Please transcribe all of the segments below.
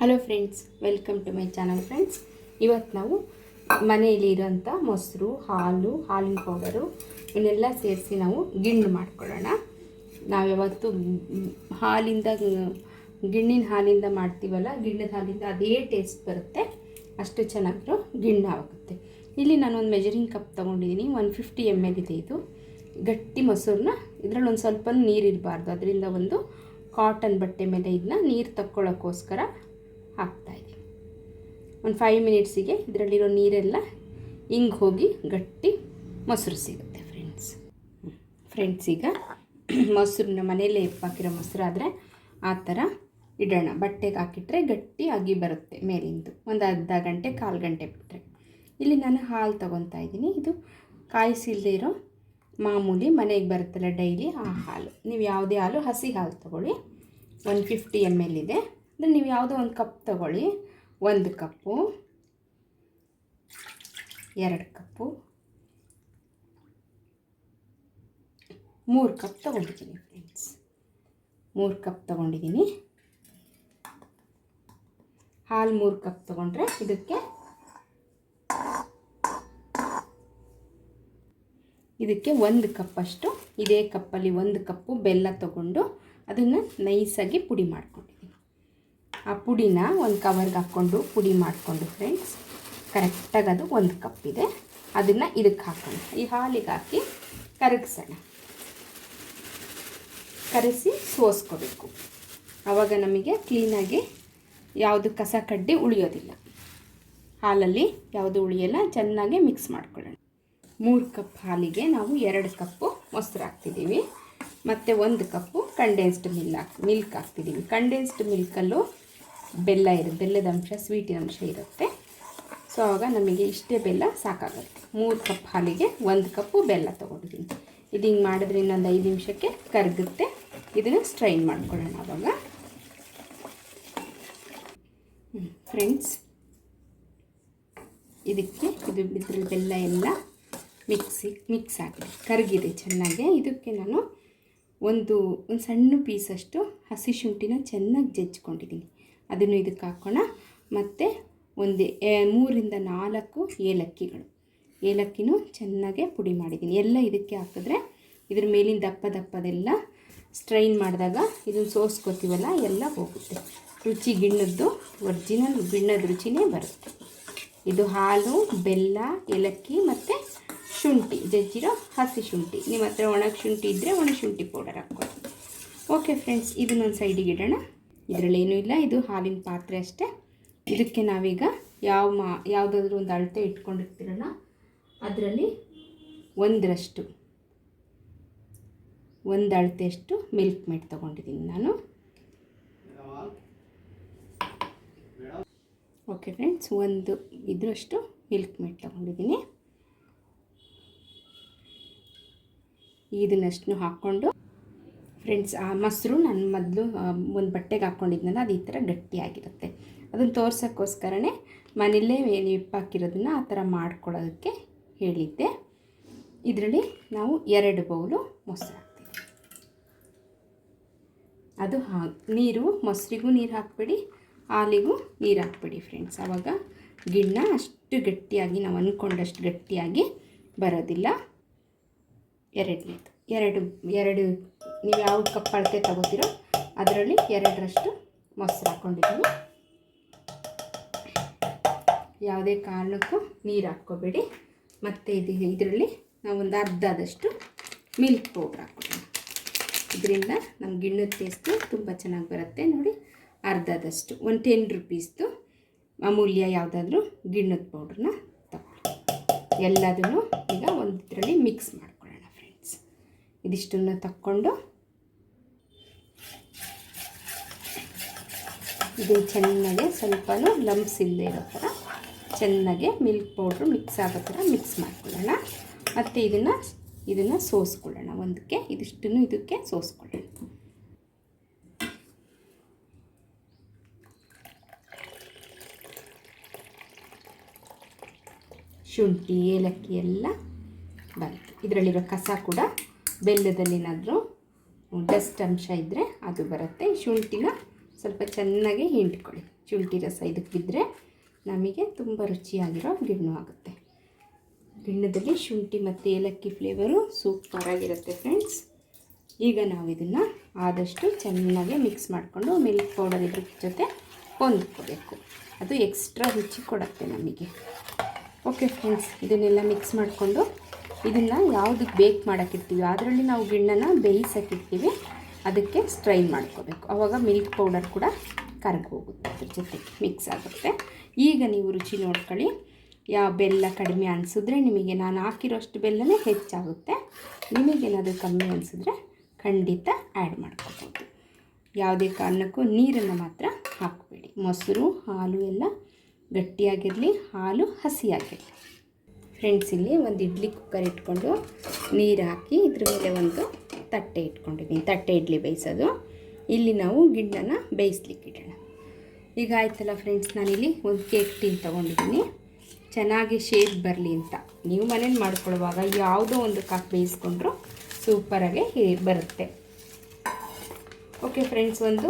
Hello friends welcome to my channel friends ಇವತ್ತು ನಾವು ಮನೆಯಲ್ಲಿ ಇರೋಂಥ ಮೊಸರು, ಹಾಲು, ಹಾಲಿನ ಪೌಡರು ಇವನ್ನೆಲ್ಲ ಸೇರಿಸಿ ನಾವು ಗಿಣ್ಣು ಮಾಡ್ಕೊಳ್ಳೋಣ. ನಾವು ಯಾವತ್ತು ಹಾಲಿಂದ, ಗಿಣ್ಣಿನ ಹಾಲಿಂದ ಮಾಡ್ತೀವಲ್ಲ, ಗಿಣ್ಣದ ಹಾಲಿಂದ ಅದೇ ಟೇಸ್ಟ್ ಬರುತ್ತೆ. ಅಷ್ಟು ಚೆನ್ನಾಗಿರೋ ಗಿಣ್ಣು ಆಗುತ್ತೆ. ಇಲ್ಲಿ ನಾನು ಒಂದು ಮೆಜರಿಂಗ್ ಕಪ್ ತೊಗೊಂಡಿದ್ದೀನಿ ಒನ್ ಫಿಫ್ಟಿ ಎಂ ಎಲ್ ಇದೆ ಇದು. ಗಟ್ಟಿ ಮೊಸರನ್ನ ಇದರಲ್ಲಿ ಒಂದು ಸ್ವಲ್ಪ ನೀರು ಇರಬಾರ್ದು. ಅದರಿಂದ ಒಂದು ಕಾಟನ್ ಬಟ್ಟೆ ಮೇಲೆ ಇದನ್ನ ನೀರು ತಕ್ಕೊಳ್ಳೋಕ್ಕೋಸ್ಕರ ಹಾಕ್ತಾಯಿದ್ದೀನಿ ಒಂದು ಫೈವ್ ಮಿನಿಟ್ಸಿಗೆ ಇದರಲ್ಲಿರೋ ನೀರೆಲ್ಲ ಹಿಂಗೆ ಹೋಗಿ ಗಟ್ಟಿ ಮೊಸರು ಸಿಗುತ್ತೆ ಫ್ರೆಂಡ್ಸ್ ಫ್ರೆಂಡ್ಸ್ ಈಗ ಮೊಸರನ್ನ ಮನೆಯಲ್ಲೇ ಎಪ್ಪಾಕಿರೋ ಮೊಸರು ಆದರೆ ಆ ಥರ ಇಡೋಣ. ಬಟ್ಟೆಗೆ ಹಾಕಿಟ್ರೆ ಗಟ್ಟಿ ಆಗಿ ಬರುತ್ತೆ ಮೇಲಿಂದು. ಒಂದು ಅರ್ಧ ಗಂಟೆ, ಕಾಲು ಗಂಟೆ ಬಿಟ್ಟರೆ ಇಲ್ಲಿ ನಾನು ಹಾಲು ತೊಗೊತಾ ಇದ್ದೀನಿ. ಇದು ಕಾಯಿಸಿಲ್ಲದೆ ಇರೋ ಮಾಮೂಲಿ ಮನೆಗೆ ಬರುತ್ತಲ್ಲ ಡೈಲಿ ಆ ಹಾಲು. ನೀವು ಯಾವುದೇ ಹಾಲು, ಹಸಿ ಹಾಲು ತೊಗೊಳ್ಳಿ. ಒನ್ ಫಿಫ್ಟಿ ಎಂ ಎಲ್ ಇದೆ. ಅಂದರೆ ನೀವು ಯಾವುದೋ ಒಂದು ಕಪ್ ತಗೊಳ್ಳಿ. ಒಂದು ಕಪ್ಪು. ಎರಡು ಕಪ್ಪು. ಮೂರು ಕಪ್ ತೊಗೊಂಡಿದ್ದೀನಿ ಫ್ರೆಂಡ್ಸ್ ಮೂರು ಕಪ್ ತೊಗೊಂಡಿದ್ದೀನಿ. ಹಾಲು ಮೂರು ಕಪ್ ತೊಗೊಂಡ್ರೆ ಇದಕ್ಕೆ ಇದಕ್ಕೆ ಒಂದು ಕಪ್ಪಷ್ಟು ಇದೇ ಕಪ್ಪಲ್ಲಿ ಒಂದು ಕಪ್ಪು ಬೆಲ್ಲ ತಗೊಂಡು ಅದನ್ನು ನೈಸಾಗಿ ಪುಡಿ ಮಾಡ್ಕೊಂಡಿದ್ದೀನಿ ಆ ಪುಡಿನ ಒಂದು ಕವರ್ಗೆ ಹಾಕ್ಕೊಂಡು ಪುಡಿ ಮಾಡಿಕೊಂಡು ಫ್ರೆಂಡ್ಸ್ ಕರೆಕ್ಟಾಗಿ ಅದು ಒಂದು ಕಪ್ ಇದೆ. ಅದನ್ನು ಇದಕ್ಕೆ ಹಾಕೋಣ. ಈ ಹಾಲಿಗೆ ಹಾಕಿ ಕರಗಿಸೋಣ. ಕರೆಸಿ ಸೋಸ್ಕೋಬೇಕು. ಆವಾಗ ನಮಗೆ ಕ್ಲೀನಾಗಿ ಯಾವುದು ಕಸ ಕಡ್ಡಿ ಉಳಿಯೋದಿಲ್ಲ. ಹಾಲಲ್ಲಿ ಯಾವುದು ಉಳಿಯಲ್ಲ ಚೆನ್ನಾಗಿ ಮಿಕ್ಸ್ ಮಾಡ್ಕೊಳ್ಳೋಣ. ಮೂರು ಕಪ್ ಹಾಲಿಗೆ ನಾವು ಎರಡು ಕಪ್ಪು ಮೊಸರು ಹಾಕ್ತಿದ್ದೀವಿ ಮತ್ತು ಒಂದು ಕಪ್ಪು ಕಂಡೆನ್ಸ್ಡ್ ಮಿಲ್ ಹಾಕ್ ಮಿಲ್ಕ್ ಹಾಕ್ತಿದ್ದೀವಿ ಕಂಡೆನ್ಸ್ಡ್ ಮಿಲ್ಕಲ್ಲೂ ಬೆಲ್ಲ ಇರುತ್ತೆ ಬೆಲ್ಲದ ಅಂಶ ಸ್ವೀಟಿನ ಅಂಶ ಇರುತ್ತೆ. ಸೊ ಆವಾಗ ನಮಗೆ ಇಷ್ಟೇ ಬೆಲ್ಲ ಸಾಕಾಗುತ್ತೆ. ಮೂರು ಕಪ್ ಹಾಲಿಗೆ ಒಂದು ಕಪ್ಪು ಬೆಲ್ಲ ತೊಗೊಂಡಿದ್ದೀನಿ. ಇದು ಹಿಂಗೆ ಮಾಡಿದ್ರೆ ಇನ್ನೊಂದು ಐದು ನಿಮಿಷಕ್ಕೆ ಕರಗುತ್ತೆ. ಇದನ್ನು ಸ್ಟ್ರೈನ್ ಮಾಡ್ಕೊಳ್ಳೋಣ ಆವಾಗ ಫ್ರೆಂಡ್ಸ್ ಇದಕ್ಕೆ ಇದು ಇದ್ರ ಬೆಲ್ಲ ಎಲ್ಲ ಮಿಕ್ಸಿ ಮಿಕ್ಸ್ ಆಗಿದೆ. ಕರಗಿದೆ ಚೆನ್ನಾಗಿ. ಇದಕ್ಕೆ ನಾನು ಒಂದು ಒಂದು ಸಣ್ಣ ಪೀಸಷ್ಟು ಹಸಿ ಶುಂಠಿನ ಚೆನ್ನಾಗಿ ಜಜ್ಕೊಂಡಿದ್ದೀನಿ ಅದನ್ನು ಇದಕ್ಕೆ ಹಾಕೋಣ. ಮತ್ತು ಒಂದು ಮೂರಿಂದ ನಾಲ್ಕು ಏಲಕ್ಕಿಗಳು. ಏಲಕ್ಕಿನೂ ಚೆನ್ನಾಗೆ ಪುಡಿ ಮಾಡಿದ್ದೀನಿ. ಎಲ್ಲ ಇದಕ್ಕೆ ಹಾಕಿದ್ರೆ ಇದ್ರ ಮೇಲಿನ ದಪ್ಪ ದಪ್ಪದೆಲ್ಲ ಸ್ಟ್ರೈನ್ ಮಾಡಿದಾಗ ಇದನ್ನು ಸೋಸ್ಕೊತೀವಲ್ಲ, ಎಲ್ಲ ಹೋಗುತ್ತೆ. ರುಚಿ ಗಿಣ್ಣದ್ದು ಒರಿಜಿನಲ್ ಗಿಣ್ಣದ ರುಚಿನೇ ಬರುತ್ತೆ. ಇದು ಹಾಲು, ಬೆಲ್ಲ, ಏಲಕ್ಕಿ ಮತ್ತು ಶುಂಠಿ. ಜಜ್ಜಿರೋ ಹಸಿ ಶುಂಠಿ. ನಿಮ್ಮ ಹತ್ರ ಶುಂಠಿ ಇದ್ದರೆ ಒಣ ಶುಂಠಿ ಪೌಡರ್ ಹಾಕ್ಕೊಳ್ಳಿ ಓಕೆ ಫ್ರೆಂಡ್ಸ್ ಇದನ್ನೊಂದು ಸೈಡಿಗೆ ಇಡೋಣ. ಇದರಲ್ಲಿ ಏನೂ ಇಲ್ಲ, ಇದು ಹಾಲಿನ ಪಾತ್ರೆ ಅಷ್ಟೇ. ಇದಕ್ಕೆ ನಾವೀಗ ಯಾವ ಮಾ, ಯಾವುದಾದ್ರೂ ಒಂದು ಅಳತೆ ಇಟ್ಕೊಂಡಿರ್ತೀರಲ್ಲ, ಅದರಲ್ಲಿ ಒಂದರಷ್ಟು, ಒಂದು ಅಳತೆಯಷ್ಟು ಮಿಲ್ಕ್ ಮೇಡ್ ತೊಗೊಂಡಿದ್ದೀನಿ ನಾನು. ಓಕೆ ಫ್ರೆಂಡ್ಸ್ ಒಂದು, ಇದರಷ್ಟು ಮಿಲ್ಕ್ ಮೇಡ್ ತೊಗೊಂಡಿದ್ದೀನಿ. ಇದನ್ನಷ್ಟು ಹಾಕ್ಕೊಂಡು ಫ್ರೆಂಡ್ಸ್, ಆ ಮೊಸರು ನಾನು ಮೊದಲು ಒಂದು ಬಟ್ಟೆಗೆ ಹಾಕ್ಕೊಂಡಿದ್ನಲ್ಲ ಅದು ಈ ಥರ ಗಟ್ಟಿಯಾಗಿರುತ್ತೆ. ಅದನ್ನು ತೋರ್ಸೋಕ್ಕೋಸ್ಕರನೇ ಮನೆಯಲ್ಲೇ ಇಪ್ಪಾಕಿರೋದನ್ನ ಆ ಥರ ಮಾಡ್ಕೊಳ್ಳೋದಕ್ಕೆ ಹೇಳಿದ್ದೆ. ಇದರಲ್ಲಿ ನಾವು ಎರಡು ಬೌಲು ಮೊಸರು ಹಾಕ್ತೀವಿ. ಅದು ಹಾ ನೀರು, ಮೊಸರಿಗೂ ನೀರು ಹಾಕ್ಬೇಡಿ, ಹಾಲಿಗೂ ನೀರು ಹಾಕ್ಬೇಡಿ ಫ್ರೆಂಡ್ಸ್. ಆವಾಗ ಗಿಣ್ಣ ಅಷ್ಟು ಗಟ್ಟಿಯಾಗಿ, ನಾವು ಅಂದ್ಕೊಂಡಷ್ಟು ಗಟ್ಟಿಯಾಗಿ ಬರೋದಿಲ್ಲ. ಎರಡನೇದು. ಎರಡು ಎರಡು, ನೀವು ಯಾವ ಕಪ್ ಅಳತೆ ತಗೋತೀರೋ ಅದರಲ್ಲಿ ಎರಡರಷ್ಟು ಮೊಸರು ಹಾಕ್ಕೊಂಡಿದ್ದೀನಿ ಯಾವುದೇ ಕಾರಣಕ್ಕೂ ನೀರು ಹಾಕ್ಕೋಬೇಡಿ. ಮತ್ತು ಇದು ಇದರಲ್ಲಿ ನಾವು ಒಂದು ಅರ್ಧದಷ್ಟು ಮಿಲ್ಕ್ ಪೌಡ್ರ್ ಹಾಕ್ಕೊಳ್ಳಿ ಇದರಿಂದ ನಮ್ಮ ಗಿಣ್ಣದ ಟೇಸ್ಟು ತುಂಬ ಚೆನ್ನಾಗಿ ಬರುತ್ತೆ ನೋಡಿ. ಅರ್ಧದಷ್ಟು, ಒಂದು ಟೆನ್ ರುಪೀಸ್ದು ಅಮೂಲ್ಯ ಯಾವುದಾದ್ರೂ ಗಿಣ್ಣದ ಪೌಡ್ರನ್ನ ತಗೊಳ್ಳಿ. ಎಲ್ಲದನ್ನು ಈಗ ಒಂದು ಇದರಲ್ಲಿ ಮಿಕ್ಸ್ ಫ್ರೆಂಡ್ಸ್ ಇದಿಷ್ಟನ್ನು ತಕ್ಕೊಂಡು ಇದು ಚೆನ್ನಾಗೆ ಸ್ವಲ್ಪನೂ ಲಂಪ್ಸ್ ಇಲ್ಲದೆ ಇರೋ ಥರ ಚೆನ್ನಾಗಿ ಮಿಲ್ಕ್ ಪೌಡ್ರ್ ಮಿಕ್ಸ್ ಆಗೋ ಥರ ಮಿಕ್ಸ್ ಮಾಡ್ಕೊಳ್ಳೋಣ. ಮತ್ತು ಇದನ್ನು ಇದನ್ನು ಸೋಸ್ಕೊಳ್ಳೋಣ. ಒಂದಕ್ಕೆ ಇದಿಷ್ಟನ್ನು ಇದಕ್ಕೆ ಸೋಸ್ಕೊಳ್ಳೋಣ. ಶುಂಠಿ, ಏಲಕ್ಕಿ ಎಲ್ಲ ಬಂತು. ಇದರಲ್ಲಿರೋ ಕಸ ಕೂಡ ಬೆಲ್ಲದಲ್ಲೇನಾದರೂ ಡಸ್ಟ್ ಅಂಶ ಇದ್ದರೆ ಅದು ಬರುತ್ತೆ. ಶುಂಠಿನ ಸ್ವಲ್ಪ ಚೆನ್ನಾಗಿ ಹಿಂಡ್ಕೊಳ್ಳಿ. ಶುಂಠಿ ರಸ ಇದಕ್ಕೆ ಬಿದ್ದರೆ ನಮಗೆ ತುಂಬ ರುಚಿಯಾಗಿರೋ ಗಿಣ್ಣು ಆಗುತ್ತೆ. ಗಿಣ್ಣದಲ್ಲಿ ಶುಂಠಿ ಮತ್ತು ಏಲಕ್ಕಿ ಫ್ಲೇವರು ಸೂಪರಾಗಿರುತ್ತೆ ಫ್ರೆಂಡ್ಸ್ ಈಗ ನಾವು ಇದನ್ನು ಆದಷ್ಟು ಚೆನ್ನಾಗಿ ಮಿಕ್ಸ್ ಮಾಡಿಕೊಂಡು ಮಿಲ್ಕ್ ಪೌಡರ್ ಇದ್ರ ಜೊತೆ ಹೊಂದ್ಕೋಬೇಕು. ಅದು ಎಕ್ಸ್ಟ್ರಾ ರುಚಿ ಕೊಡುತ್ತೆ ನಮಗೆ. ಓಕೆ ಫ್ರೆಂಡ್ಸ್ ಇದನ್ನೆಲ್ಲ ಮಿಕ್ಸ್ ಮಾಡಿಕೊಂಡು ಇದನ್ನು ಯಾವುದಕ್ಕೆ ಬೇಕ್ ಮಾಡೋಕ್ಕಿರ್ತೀವಿ ಅದರಲ್ಲಿ ನಾವು ಗಿಣ್ಣನ ಬೇಯಿಸೋಕ್ಕಿರ್ತೀವಿ ಅದಕ್ಕೆ ಸ್ಟ್ರೈನ್ ಮಾಡ್ಕೋಬೇಕು. ಆವಾಗ ಮಿಲ್ಕ್ ಪೌಡರ್ ಕೂಡ ಕರಗೋಗುತ್ತೆ ಅದ್ರ ಜೊತೆಗೆ ಮಿಕ್ಸ್ ಆಗುತ್ತೆ. ಈಗ ನೀವು ರುಚಿ ನೋಡ್ಕೊಳ್ಳಿ. ಯಾವ ಬೆಲ್ಲ ಕಡಿಮೆ ಅನಿಸಿದ್ರೆ ನಿಮಗೆ ನಾನು ಹಾಕಿರೋಷ್ಟು ಬೆಲ್ಲನೇ ಹೆಚ್ಚಾಗುತ್ತೆ. ನಿಮಗೇನಾದರೂ ಕಮ್ಮಿ ಅನಿಸಿದ್ರೆ ಖಂಡಿತ ಆ್ಯಡ್ ಮಾಡ್ಕೋಬೋದು. ಯಾವುದೇ ಕಾರಣಕ್ಕೂ ನೀರನ್ನು ಮಾತ್ರ ಹಾಕಬೇಡಿ. ಮೊಸರು, ಹಾಲು ಎಲ್ಲ ಗಟ್ಟಿಯಾಗಿರಲಿ, ಹಾಲು ಹಸಿಯಾಗಿರಲಿ. ಫ್ರೆಂಡ್ಸ್ ಇಲ್ಲಿ ಒಂದು ಇಡ್ಲಿ ಕುಕ್ಕರ್ ಇಟ್ಕೊಂಡು ನೀರು ಹಾಕಿ ಇದ್ರ ಮೇಲೆ ಒಂದು ತಟ್ಟೆ ಇಟ್ಕೊಂಡಿದ್ದೀನಿ ತಟ್ಟೆ ಇಡ್ಲಿ ಬೇಯಿಸೋದು. ಇಲ್ಲಿ ನಾವು ಗಿಣ್ಣನ ಬೇಯಿಸ್ಲಿಕ್ಕೆ ಇಡೋಣ. ಈಗ ಆಯ್ತಲ್ಲ ಫ್ರೆಂಡ್ಸ್ ನಾನಿಲ್ಲಿ ಒಂದು ಕೇಕ್ ಟೀನ್ ತೊಗೊಂಡಿದ್ದೀನಿ ಚೆನ್ನಾಗಿ ಶೇಪ್ ಬರಲಿ ಅಂತ. ನೀವು ಮನೇಲಿ ಮಾಡ್ಕೊಳ್ಳುವಾಗ ಯಾವುದೋ ಒಂದು ಕಾಕ್ ಬೇಯಿಸ್ಕೊಂಡ್ರು ಸೂಪರಾಗಿ ಬರುತ್ತೆ. ಓಕೆ ಫ್ರೆಂಡ್ಸ್ ಒಂದು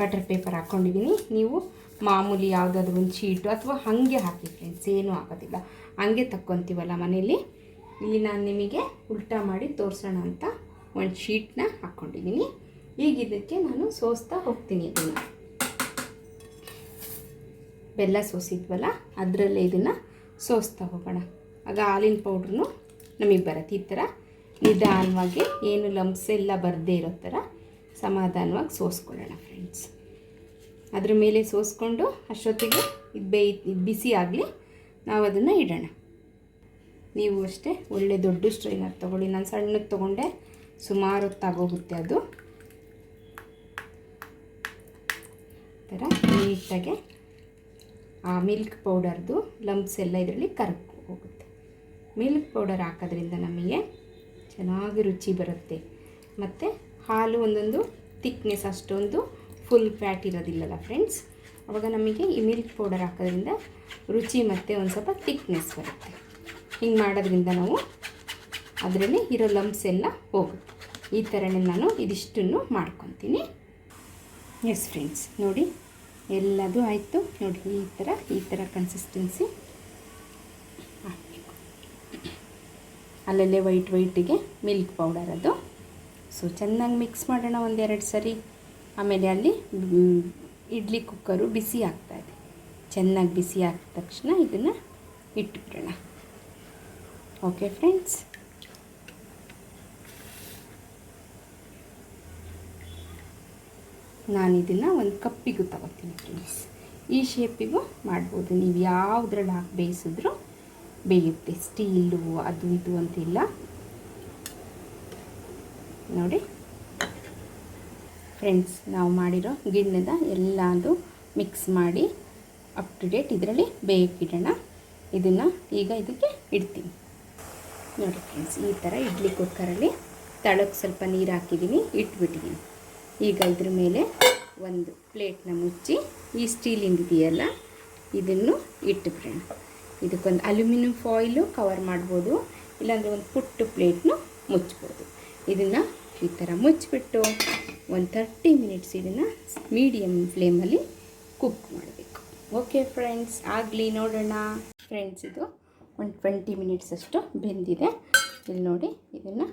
ಬಟರ್ ಪೇಪರ್ ಹಾಕ್ಕೊಂಡಿದ್ದೀನಿ ನೀವು ಮಾಮೂಲಿ ಯಾವುದಾದ್ರು ಒಂದು ಶೀಟು ಅಥವಾ ಹಾಗೆ ಹಾಕಿ ಫ್ರೆಂಡ್ಸ್ ಏನೂ ಆಗೋದಿಲ್ಲ ಹಂಗೆ ತಕ್ಕೊತೀವಲ್ಲ ಮನೇಲಿ? ಇಲ್ಲಿ ನಾನು ನಿಮಗೆ ಉಲ್ಟಾ ಮಾಡಿ ತೋರಿಸೋಣ ಅಂತ ಒಂದು ಶೀಟ್ನ ಹಾಕ್ಕೊಂಡಿದ್ದೀನಿ ಈಗ ಇದಕ್ಕೆ ನಾನು ಸೋಸ್ತಾ ಹೋಗ್ತೀನಿ ಇದನ್ನು. ಬೆಲ್ಲ ಸೋಸಿದ್ವಲ್ಲ, ಅದರಲ್ಲೇ ಇದನ್ನು ಸೋಸ್ತಾ ಹೋಗೋಣ. ಆಗ ಹಾಲಿನ ಪೌಡ್ರೂ ನಮಗೆ ಬರುತ್ತೆ. ಈ ಥರ ನಿಧಾನವಾಗಿ, ಏನು ಲಂಪ್ಸ್ ಎಲ್ಲ ಬರದೇ ಇರೋ ಥರ ಸಮಾಧಾನವಾಗಿ ಸೋಸ್ಕೊಳ್ಳೋಣ ಫ್ರೆಂಡ್ಸ್ ಅದ್ರ ಮೇಲೆ ಸೋಸ್ಕೊಂಡು ಅಷ್ಟೊತ್ತಿಗೆ ಇದು ಬಿಸಿ ಆಗಲಿ ನಾವು ಅದನ್ನು ಇಡೋಣ. ನೀವು ಅಷ್ಟೇ ಒಳ್ಳೆ ದೊಡ್ಡ ಸ್ಟ್ರೈನರ್ ತೊಗೊಳ್ಳಿ. ನಾನು ಸಣ್ಣಕ್ಕೆ ತೊಗೊಂಡೆ, ಸುಮಾರು ಹೊತ್ತಾಗೋಗುತ್ತೆ ಅದು. ಥರ ನೀಟಾಗೆ ಆ ಮಿಲ್ಕ್ ಪೌಡರ್ದು ಲಂಪ್ಸ್ ಎಲ್ಲ ಇದರಲ್ಲಿ ಕರಗಿ ಹೋಗುತ್ತೆ. ಮಿಲ್ಕ್ ಪೌಡರ್ ಹಾಕೋದ್ರಿಂದ ನಮಗೆ ಚೆನ್ನಾಗಿ ರುಚಿ ಬರುತ್ತೆ. ಮತ್ತು ಹಾಲು ಒಂದೊಂದು ತಿಕ್ನೆಸ್ ಅಷ್ಟೊಂದು ಫುಲ್ ಫ್ಯಾಟ್ ಇರೋದಿಲ್ಲಲ್ಲ ಫ್ರೆಂಡ್ಸ್ ಅವಾಗ ನಮಗೆ ಈ ಮಿಲ್ಕ್ ಪೌಡರ್ ಹಾಕೋದ್ರಿಂದ ರುಚಿ ಮತ್ತು ಒಂದು ಸ್ವಲ್ಪ ತಿಕ್ನೆಸ್ ಬರುತ್ತೆ. ಹಿಂಗೆ ಮಾಡೋದ್ರಿಂದ ನಾವು ಅದರಲ್ಲಿ ಇರೋ ಲಂಪ್ಸ್ ಎಲ್ಲ ಹೋಗುತ್ತೆ. ಈ ಥರನೇ ನಾನು ಇದಿಷ್ಟನ್ನು ಮಾಡ್ಕೊತೀನಿ. ಎಸ್ ಫ್ರೆಂಡ್ಸ್ ನೋಡಿ ಎಲ್ಲದು ಆಯಿತು. ನೋಡಿ ಈ ಥರ ಈ ಥರ ಕನ್ಸಿಸ್ಟೆನ್ಸಿ ಅಲ್ಲಲ್ಲೇ ವೈಟ್ ವೈಟಿಗೆ ಮಿಲ್ಕ್ ಪೌಡರ್ ಅದು. ಸೊ ಚೆನ್ನಾಗಿ ಮಿಕ್ಸ್ ಮಾಡೋಣ ಒಂದೆರಡು ಸರಿ. ಆಮೇಲೆ ಅಲ್ಲಿ ಇಡ್ಲಿ ಕುಕ್ಕರು ಬಿಸಿ ಆಗ್ತಾ ಇದೆ. ಚೆನ್ನಾಗಿ ಬಿಸಿ ಆದ ತಕ್ಷಣ ಇದನ್ನು ಇಟ್ಬಿಡೋಣ. ಓಕೆ ಫ್ರೆಂಡ್ಸ್ ನಾನು ಇದನ್ನು ಒಂದು ಕಪ್ಪಿಗೂ ತಗೋತೀನಿ ಫ್ರೆಂಡ್ಸ್ ಈ ಶೇಪಿಗೂ ಮಾಡ್ಬೋದು. ನೀವು ಯಾವುದ್ರಲ್ಲಿ ಹಾಕಿ ಬೇಯಿಸಿದ್ರು ಬೇಯುತ್ತೆ. ಸ್ಟೀಲು ಅದು ಇದು ಅಂತಿಲ್ಲ. ನೋಡಿ. ಫ್ರೆಂಡ್ಸ್, ನಾವು ಮಾಡಿರೋ ಗಿಣ್ಣದ ಎಲ್ಲದು ಮಿಕ್ಸ್ ಮಾಡಿ ಅಪ್ ಟು ಡೇಟ್ ಇದರಲ್ಲಿ ಬೇಯಕ್ಕಿಡೋಣ ಇದನ್ನು ಈಗ ಇದಕ್ಕೆ ಇಡ್ತೀನಿ. ನೋಡಿ ಫ್ರೆಂಡ್ಸ್, ಈ ಥರ ಇಡ್ಲಿ ಕುಕ್ಕರಲ್ಲಿ ತಳಕ್ಕೆ ಸ್ವಲ್ಪ ನೀರು ಹಾಕಿದ್ದೀನಿ ಇಟ್ಬಿಟ್ಟಿದ್ದೀನಿ ಈಗ ಇದ್ರ ಮೇಲೆ ಒಂದು ಪ್ಲೇಟ್ನ ಮುಚ್ಚಿ, ಈ ಸ್ಟೀಲಿಂದ ಇದೆಯಲ್ಲ, ಇದನ್ನು ಇಟ್ಟುಬಿಡೋಣ ಇದಕ್ಕೊಂದು ಅಲ್ಯೂಮಿನಿಯಂ ಫಾಯಿಲು ಕವರ್ ಮಾಡ್ಬೋದು, ಇಲ್ಲಾಂದರೆ ಒಂದು ಪುಟ್ಟು ಪ್ಲೇಟ್ನು ಮುಚ್ಬೋದು. ಇದನ್ನು ಈ ಥರ ಮುಚ್ಚಿಬಿಟ್ಟು ಒಂದು ತರ್ಟಿ ಮಿನಿಟ್ಸ್ ಇದನ್ನು ಮೀಡಿಯಮ್ ಫ್ಲೇಮಲ್ಲಿ ಕುಕ್ ಮಾಡಬೇಕು. ಓಕೆ ಫ್ರೆಂಡ್ಸ್ ಆಗಲಿ ನೋಡೋಣ. ಫ್ರೆಂಡ್ಸ್ ಇದು ಒಂದು ಟ್ವೆಂಟಿ ಮಿನಿಟ್ಸ್ ಅಷ್ಟು ಬೆಂದಿದೆ. ಇಲ್ಲಿ ನೋಡಿ, ಇದನ್ನು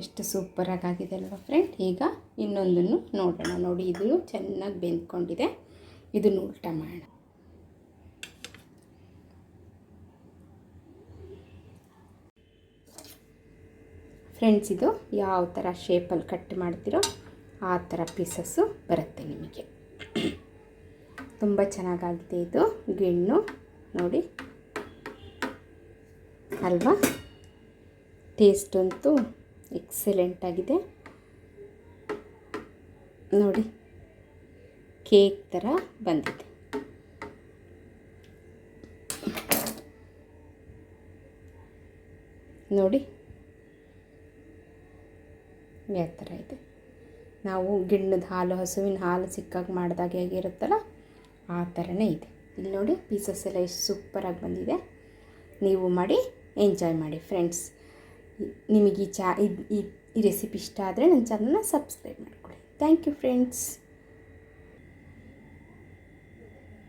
ಎಷ್ಟು ಸೂಪರಾಗಿ ಆಗಿದೆ ಅಲ್ವಾ ಫ್ರೆಂಡ್ ಈಗ ಇನ್ನೊಂದನ್ನು ನೋಡೋಣ. ನೋಡಿ, ಇದು ಚೆನ್ನಾಗಿ ಬೆಂದ್ಕೊಂಡಿದೆ. ಇದನ್ನು ಉಲ್ಟಾ ಮಾಡೋಣ ಫ್ರೆಂಡ್ಸ್ ಇದು ಯಾವ ಥರ ಶೇಪಲ್ಲಿ ಕಟ್ ಮಾಡ್ತೀರೋ ಆ ಥರ ಪೀಸಸ್ಸು ಬರುತ್ತೆ ನಿಮಗೆ. ತುಂಬ ಚೆನ್ನಾಗಾಗಿದೆ ಇದು ಗಿಣ್ಣು, ನೋಡಿ. ಅಲ್ವಾ? ಟೇಸ್ಟ್ ಅಂತೂ ಎಕ್ಸಲೆಂಟಾಗಿದೆ ನೋಡಿ. ಕೇಕ್ ಥರ ಬಂದಿದೆ. ನೋಡಿ. ಯಾವ ಥರ ಇದೆ? ನಾವು ಗಿಣ್ಣದ ಹಾಲು, ಹಸುವಿನ ಹಾಲು ಸಿಕ್ಕಾಗ ಮಾಡಿದಾಗ ಹೇಗಿರುತ್ತಲ್ಲ, ಆ ಥರನೇ ಇದೆ. ಇಲ್ಲಿ ನೋಡಿ ಪೀಸಸ್ ಎಲ್ಲ ಎಷ್ಟು ಸೂಪರಾಗಿ ಬಂದಿದೆ. ನೀವು ಮಾಡಿ ಎಂಜಾಯ್ ಮಾಡಿ ಫ್ರೆಂಡ್ಸ್ ನಿಮಗೆ ಈ ಚಾ, ಈ ರೆಸಿಪಿ ಇಷ್ಟ ಆದರೆ ನನ್ನ ಚಾನಲ್ನ ಸಬ್ಸ್ಕ್ರೈಬ್ ಮಾಡ್ಕೊಳ್ಳಿ. Thank you friends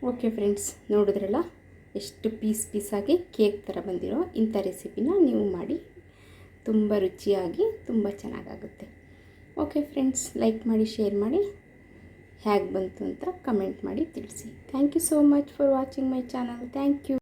okay friends ನೋಡಿದ್ರಲ್ಲ? ಎಷ್ಟು ಪೀಸ್ ಪೀಸಾಗಿ ಕೇಕ್ ಥರ ಬಂದಿರೋ ಇಂಥ ರೆಸಿಪಿನ ನೀವು ಮಾಡಿ ತುಂಬ ರುಚಿಯಾಗಿ, ತುಂಬ ಚೆನ್ನಾಗಾಗುತ್ತೆ. ಓಕೆ ಫ್ರೆಂಡ್ಸ್ ಲೈಕ್ ಮಾಡಿ ಶೇರ್ ಮಾಡಿ, ಹೇಗೆ ಬಂತು ಅಂತ ಕಮೆಂಟ್ ಮಾಡಿ ತಿಳಿಸಿ. Thank you so much for watching my channel thank you